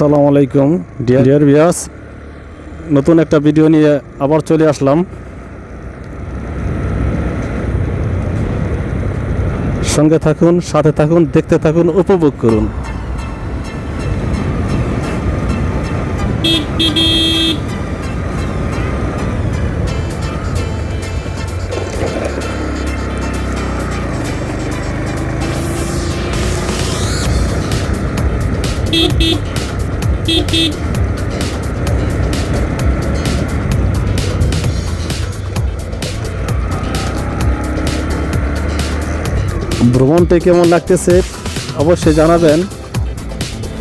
আসসালামু আলাইকুম deer deer বিয়াস নতুন একটা ভিডিও নিয়ে আবার চলে আসলাম। সঙ্গে থাকুন, সাথে থাকুন, দেখতে থাকুন, উপভোগ করুন। ভ্রমণটি কেমন লাগতেছে? অবশ্যই জানাবেন।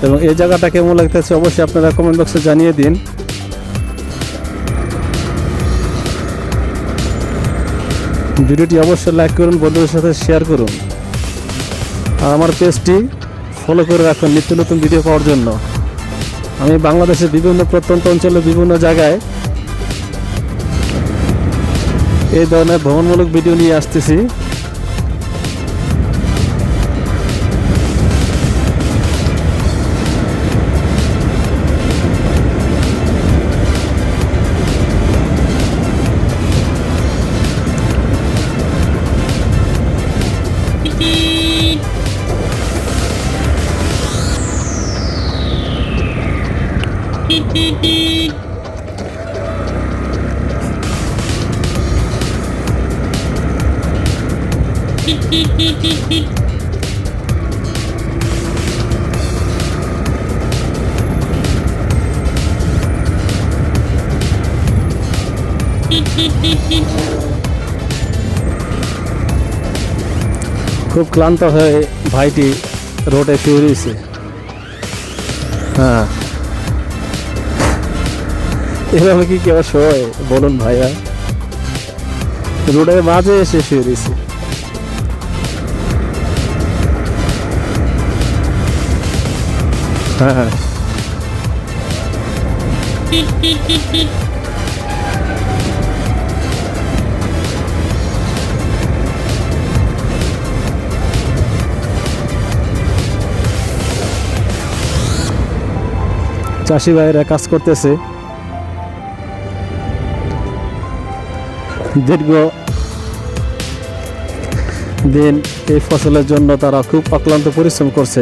এবং এই জায়গাটা কেমন লাগতেছে অবশ্যই আপনারা কমেন্ট বক্সে জানিয়ে দিন। ভিডিওটি অবশ্যই লাইক করুন, বন্ধুদের সাথে শেয়ার করুন। আর আমার পেজটি ফলো করে রাখুন নিত্য নতুন ভিডিও পাওয়ার জন্য। আমি বাংলাদেশের বিভিন্ন প্রত্যন্ত অঞ্চলে বিভিন্ন জায়গায় এই ধরনের ভ্রমণমূলক ভিডিও নিয়ে আসতেছি। খুব ক্লান্ত হয়ে ভাইটি রোডে শুয়ে রয়েছে হ্যাঁ। এভাবে কি কেউ শোয়? বলুন ভাইয়া। রোডের মাঝে এসে শুয়ে হ্যাঁ চাষি ভাইয়েরা কাজ করতেছে। দীর্ঘ দিন এই ফসলের জন্য তারা খুব অক্লান্ত পরিশ্রম করছে।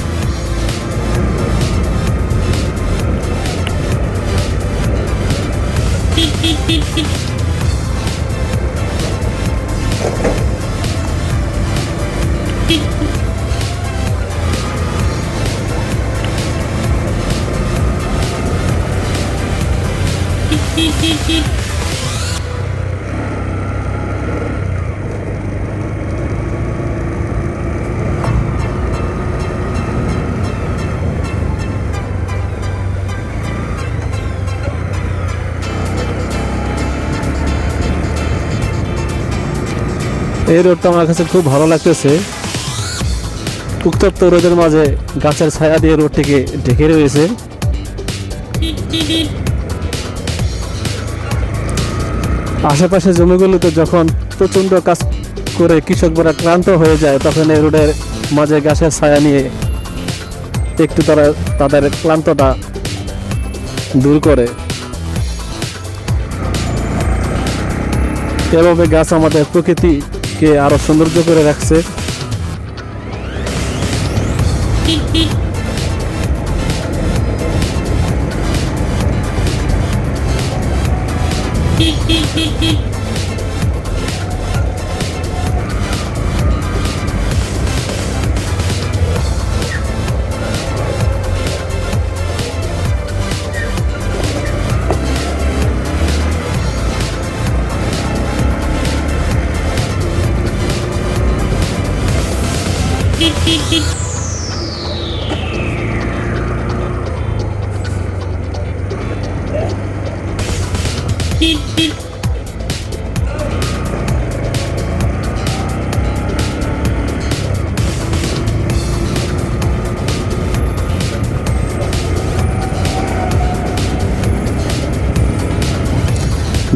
Hee hee hee. এই রোডটা আমার কাছে খুব ভালো লাগতেছে। উত্তপ্ত রোদের মাঝে গাছের ছায়া দিয়ে রোডটিকে ঢেকে রয়েছে। আশেপাশে জমিগুলোতে যখন প্রচণ্ড কাজ করে কৃষকরা ক্লান্ত হয়ে যায়, তখন এই রোডের মাঝে গাছের ছায়া নিয়ে একটু তারা তাদের ক্লান্তটা দূর করে। এভাবে গাছ আমাদের পার্ককে আরও সৌন্দর্য করে রাখছে Beep, beep, beep, beep.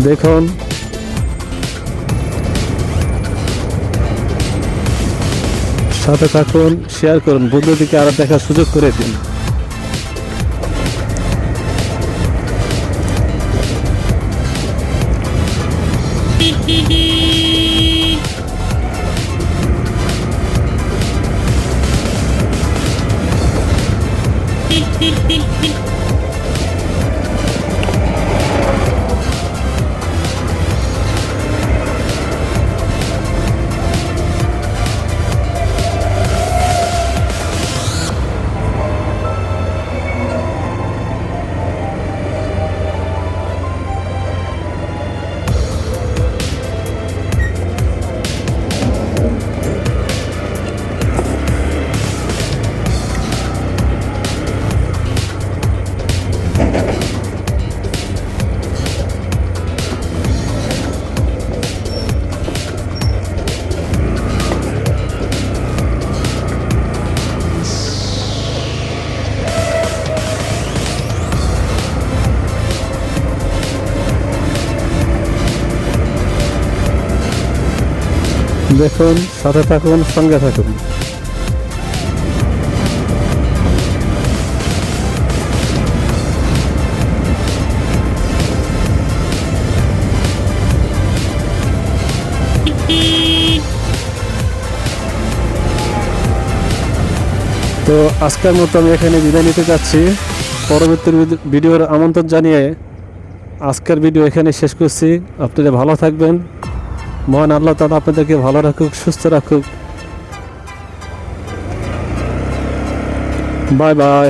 দেখুন সাথে থাকুন শেয়ার করুন বন্ধুদেরকে আরও দেখার সুযোগ করে দিন। দেখুন, সাথে থাকুন, সঙ্গে থাকুন। তো আজকের মতো আমি এখানে বিদায় নিতে যাচ্ছি। পরবর্তী ভিডিওর আমন্ত্রণ জানিয়ে আজকের ভিডিও এখানে শেষ করছি। আপনারা ভালো থাকবেন। মহান আল্লাহ তালা আপনাদেরকে ভালো রাখুক সুস্থ রাখুক। Bye bye.